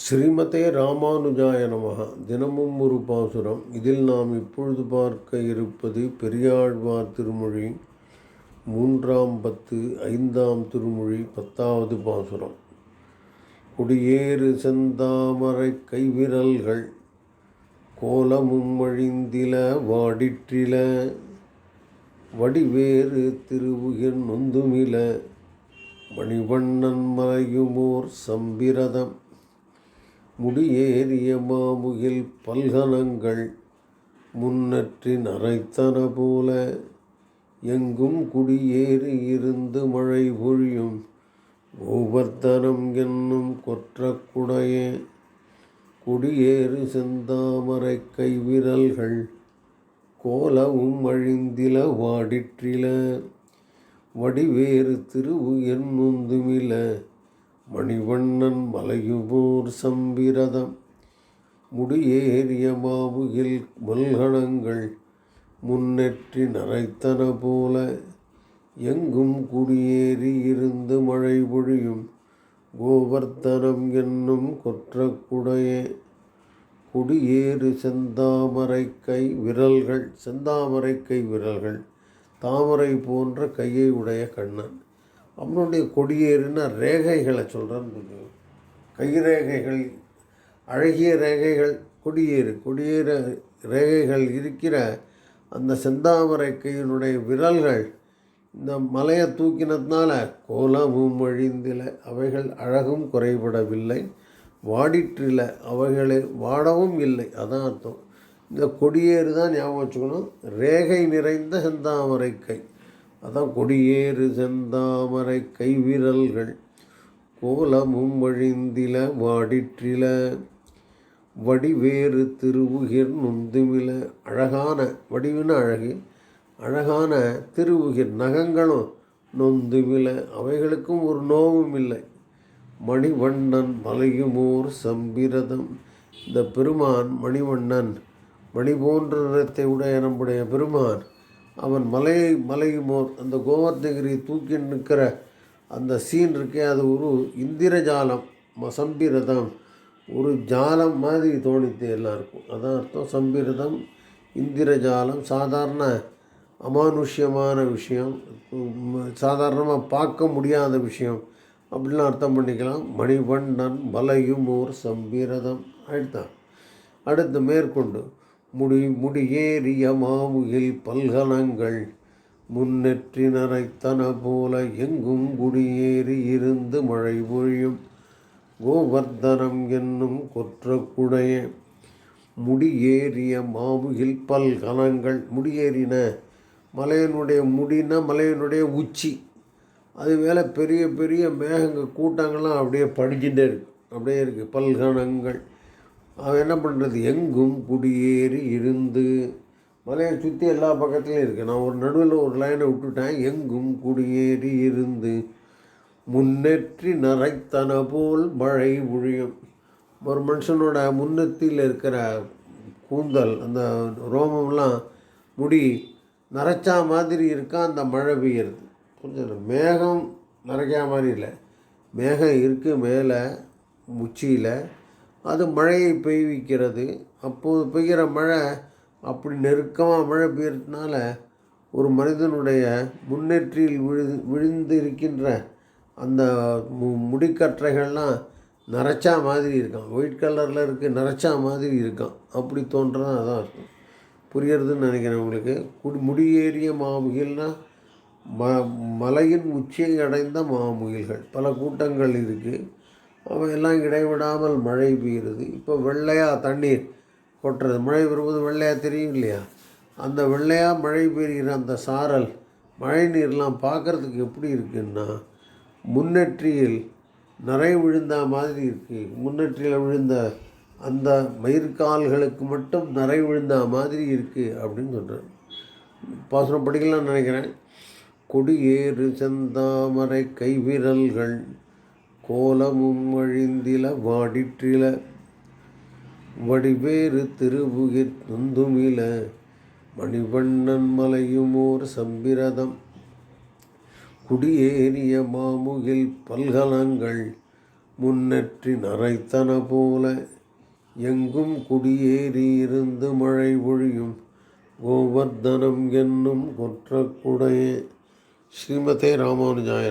ஸ்ரீமதே ராமானுஜாய நமக தினமும் ஒரு பாசுரம். இதில் நாம் இப்பொழுது பார்க்க இருப்பது பெரியாழ்வார் திருமொழி மூன்றாம் பத்து ஐந்தாம் திருமொழி பத்தாவது பாசுரம். குடியேறு செந்தாமரை கைவிரல்கள் கோலமும் வழிந்தில வாடிற்றில வடிவேறு திருவுகிர் நொந்துமில மணிவண்ணன் மலையுமோர் சம்பிரதம். முடியேறிய மாமுகில் பல்கனங்கள் முன்னற்றி நரைத்தன போல. எங்கும் குடியேறி இருந்து மழை பொழியும் கோவர்த்தனம் என்னும் கொற்றக்குடைய குடியேறு செந்தாமரை கைவிரல்கள் கோலவும் அழிந்தில வாடிற்றில. வடிவேறு திருவுயர் முந்துமில மணிவண்ணன் மலையுபோர் சம்பிரதம். முடியேறிய மாவுகில் மல்கணங்கள் முன்னெற்றி நரைத்தன போல. எங்கும் குடியேறி இருந்து மழை பொழியும் கோவர்த்தனம் என்னும் கொற்றக்குடையே குடியேறு செந்தாமரை கை விரல்கள் செந்தாமரை கை விரல்கள் தாமரை போன்ற கையை உடைய கண்ணன். அவனுடைய கொடியேறுனா ரேகைகளை சொல்கிறேன்னு கைரேகைகள் அழகிய ரேகைகள் கொடியேறு கொடியேற ரேகைகள் இருக்கிற அந்த செந்தாமரை கையினுடைய விரல்கள் இந்த மலையை தூக்கினதுனால கோலமும் அழிந்தில அவைகள் அழகும் குறைபடவில்லை. வாடிற்றில அவைகளை வாடவும் இல்லை. அதான் அர்த்தம். இந்த கொடியேறு தான் ஞாபகம் வச்சுக்கணும். ரேகை நிறைந்த செந்தாமரை கை. அதான் கொடியேறு செந்தாமரை கைவிரல்கள் கோலமும் வழிந்தில வாடிற்றில வடிவேறு திருவுகிர் நுந்துமில. அழகான வடிவின அழகு அழகான திருவுகிர் நகங்களும் நொந்துமில. அவைகளுக்கும் ஒரு நோவும் இல்லை. மணிவண்ணன் மலையுமோர் சம்பிரதம். இந்த பெருமான் மணிவண்ணன் மணி போன்ற நிறத்தை உடைய நம்முடைய பெருமான் அவன் மலையை மலையுமோர் அந்த கோவர்தகிரி தூக்கி நிற்கிற அந்த சீன் இருக்கே அது ஒரு இந்திரஜாலம் சம்பிரதம் ஒரு ஜாலம் மாதிரி தோணித்து எல்லாருக்கும். அதான் அர்த்தம். சம்பிரதம் இந்திரஜாலம் சாதாரண அமானுஷ்யமான விஷயம் சாதாரணமாக பார்க்க முடியாத விஷயம் அப்படிலாம் அர்த்தம் பண்ணிக்கலாம். மணிவண்ணன் மலையும் ஓர் சம்பிரதம் ஆயிடுதான் அடுத்து மேற்கொண்டு முடி முடியேறிய மாமுகில் பல்கலங்கள் முன்னெற்றி நரைத்தன போல எங்கும் குடியேறி இருந்து மழை பொழியும். கோவர்தனம் என்னும் கொற்றக்குடைய முடியேறிய மாமுகில் பல்கலங்கள் முடியேறின மலையனுடைய முடினா மலையனுடைய உச்சி. அது மேலே பெரிய பெரிய மேகங்கள் கூட்டங்கள்லாம் அப்படியே படிச்சுட்டே இருக்கு. அப்படியே இருக்குது பல்கணங்கள். அவன் என்ன பண்ணுறது எங்கும் குடியேறி இருந்து. மலையை சுற்றி எல்லா பக்கத்துலையும் இருக்குது நான் ஒரு நடுவில் ஒரு லைனை விட்டுட்டேன். எங்கும் குடியேறி இருந்து. முன்னேற்றி நரைத்தன போல் மழை ஒழியும் ஒரு மனுஷனோட முன்னெத்தியில் இருக்கிற கூந்தல் அந்த ரோமம்லாம் முடி நரைச்சா மாதிரி இருக்கா? அந்த மழை பெய்யுறது. கொஞ்சம் மேகம் நரைக்கா மாதிரி இல்லை. மேகம் இருக்குது மேலே உச்சியில். அது மழையை பெய்விக்கிறது. அப்போது பெய்கிற மழை அப்படி நெருக்கமாக மழை பெய்யறதுனால ஒரு மனிதனுடைய முன்னேற்றியில் விழு விழுந்து இருக்கின்ற அந்த மு முடிக்கற்றைகள்லாம் நரைச்சா மாதிரி இருக்கான். ஒயிட் கலரில் இருக்குது நரைச்சா மாதிரி இருக்கான். அப்படி தோன்றதான் அதான் இருக்கும் புரியறதுன்னு நினைக்கிறேன் உங்களுக்கு. குடி முடியேறிய மாமுகில்னால் ம மலையின் உச்சியை அடைந்த மாமுகில்கள். பல கூட்டங்கள் இருக்குது அவையெல்லாம் இடைவிடாமல் மழை பெய்யுறது இப்போ வெள்ளையாக தண்ணீர் கொட்டுறது. மழை பெறும்போது வெள்ளையாக தெரியும் இல்லையா? அந்த வெள்ளையாக மழை பெய்கிற அந்த சாரல் மழை நீர்லாம் பார்க்குறதுக்கு எப்படி இருக்குன்னா முன்னெற்றியில் நிறை விழுந்த மாதிரி இருக்குது முன்னெற்றியில் விழுந்த அந்த மயிர்கால்களுக்கு மட்டும் நிறை விழுந்த மாதிரி இருக்குது அப்படின்னு சொல்கிறேன் பாசனம் படிக்கலாம்னு நினைக்கிறேன். கொடியேறு செந்தாமரை கைவிரல்கள் கோலமும் அழிந்தில வாடிற்றில வடிவேறு திருவுகிர் துந்துமில மணிவண்ணன் மலையும் ஓர் சம்பிரதம். குடியேறிய மாமுகில் பல்கலங்கள் முன்னற்றி நரைத்தன போல எங்கும் குடியேறி இருந்து மழை ஒழியும் கோவர்தனம் என்னும் கொற்றக்குடைய. ஸ்ரீமதே ராமானுஜாய